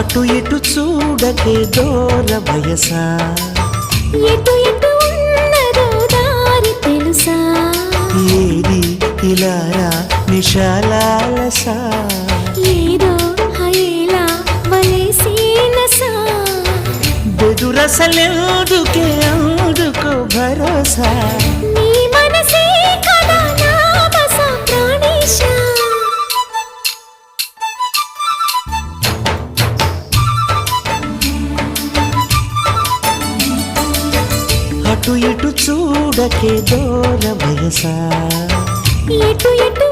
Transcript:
అటు ఇటు చూడకే దూర వయసా? ఎటు ఎటు ఉన్నదో దారి తెలుసా? ఏది ఇలారా నిశాలాలసా ఏదో హైలా వలేసినసా బెదురసలెందుకే అందుకో భరోసా? అటు ఇటు చూడకే దూర వయసా ఇటు ఇటు